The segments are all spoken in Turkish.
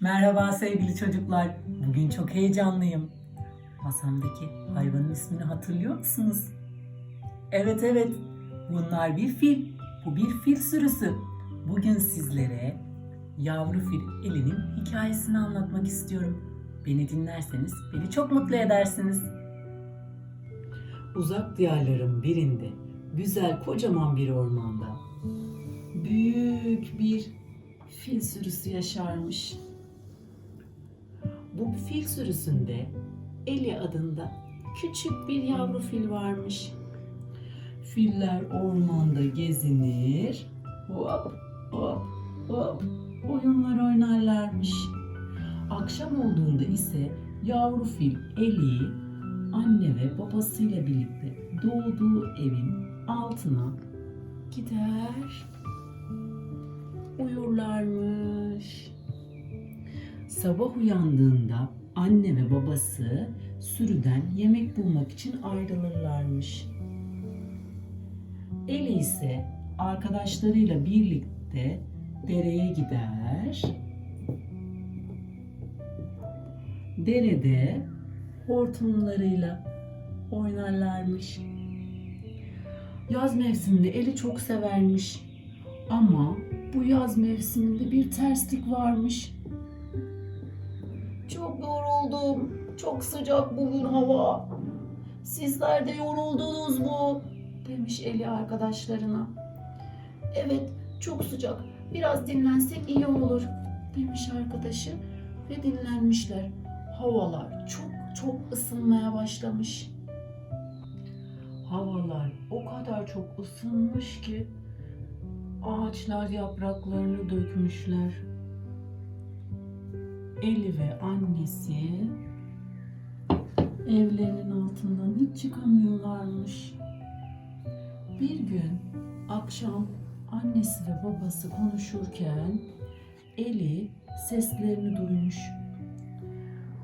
Merhaba sevgili çocuklar. Bugün çok heyecanlıyım. Masamdaki hayvanın ismini hatırlıyor musunuz? Evet evet. Bunlar bir fil. Bu bir fil sürüsü. Bugün sizlere yavru fil Eli'nin hikayesini anlatmak istiyorum. Beni dinlerseniz beni çok mutlu edersiniz. Uzak diyarların birinde, güzel kocaman bir ormanda büyük bir fil sürüsü yaşarmış. Bu fil sürüsünde Eli adında küçük bir yavru fil varmış. Filler ormanda gezinir, hop hop hop oyunlar oynarlarmış. Akşam olduğunda ise yavru fil Eli anne ve babasıyla birlikte doğduğu evin altına gider uyurlarmış. Sabah uyandığında anne ve babası sürüden yemek bulmak için ayrılırlarmış. Eli ise arkadaşlarıyla birlikte dereye gider. Derede hortumlarıyla oynarlarmış. Yaz mevsiminde Eli çok severmiş. Ama bu yaz mevsiminde bir terslik varmış. Çok yoruldum. Çok sıcak bugün hava. Sizler de yoruldunuz mu? Demiş Eli arkadaşlarına. Evet, çok sıcak. Biraz dinlensek iyi olur. Demiş arkadaşı ve dinlenmişler. Havalar çok çok ısınmaya başlamış. Havalar o kadar çok ısınmış ki Ağaçlar yapraklarını dökmüşler. Eli ve annesi evlerinin altından hiç çıkamıyorlarmış. Bir gün akşam annesi ve babası konuşurken Eli seslerini duymuş.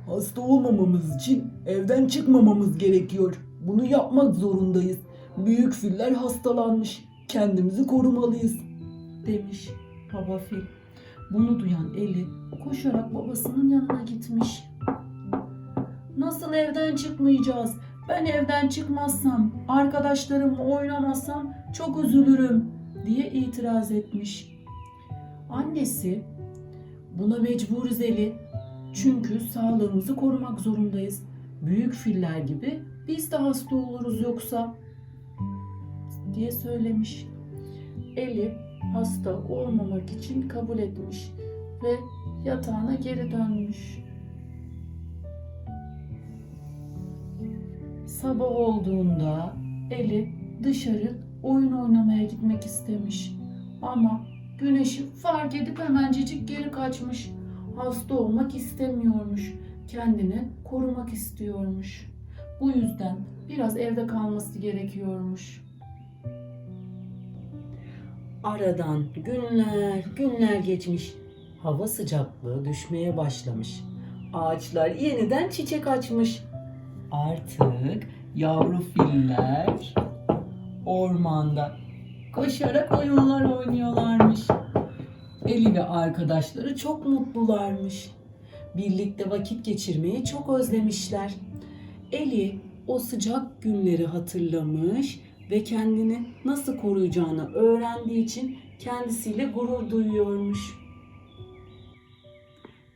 Hasta olmamamız için evden çıkmamamız gerekiyor. Bunu yapmak zorundayız. Büyük filler hastalanmış. Kendimizi korumalıyız. demiş baba fil. Bunu duyan Eli koşarak babasının yanına gitmiş. Nasıl evden çıkmayacağız? Ben evden çıkmazsam, arkadaşlarımla oynamazsam çok üzülürüm diye itiraz etmiş. Annesi buna mecburuz Eli. Çünkü sağlığımızı korumak zorundayız. Büyük filler gibi biz de hasta oluruz yoksa diye söylemiş. Eli hasta olmamak için kabul etmiş ve yatağına geri dönmüş. Sabah olduğunda Eli dışarı oyun oynamaya gitmek istemiş. Ama güneşi fark edip hemencecik geri kaçmış. Hasta olmak istemiyormuş. Kendini korumak istiyormuş. Bu yüzden biraz evde kalması gerekiyormuş. Aradan günler günler geçmiş. Hava sıcaklığı düşmeye başlamış. Ağaçlar yeniden çiçek açmış. Artık yavru filler ormanda koşarak oyunlar oynuyorlarmış. Eli ve arkadaşları çok mutlularmış. Birlikte vakit geçirmeyi çok özlemişler. Eli o sıcak günleri hatırlamış ve kendini nasıl koruyacağını öğrendiği için kendisiyle gurur duyuyormuş.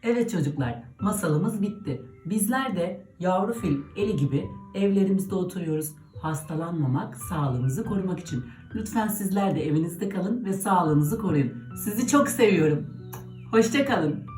Evet çocuklar, masalımız bitti. Bizler de yavru fil Eli gibi evlerimizde oturuyoruz. Hastalanmamak, sağlığımızı korumak için. Lütfen sizler de evinizde kalın ve sağlığınızı koruyun. Sizi çok seviyorum. Hoşça kalın.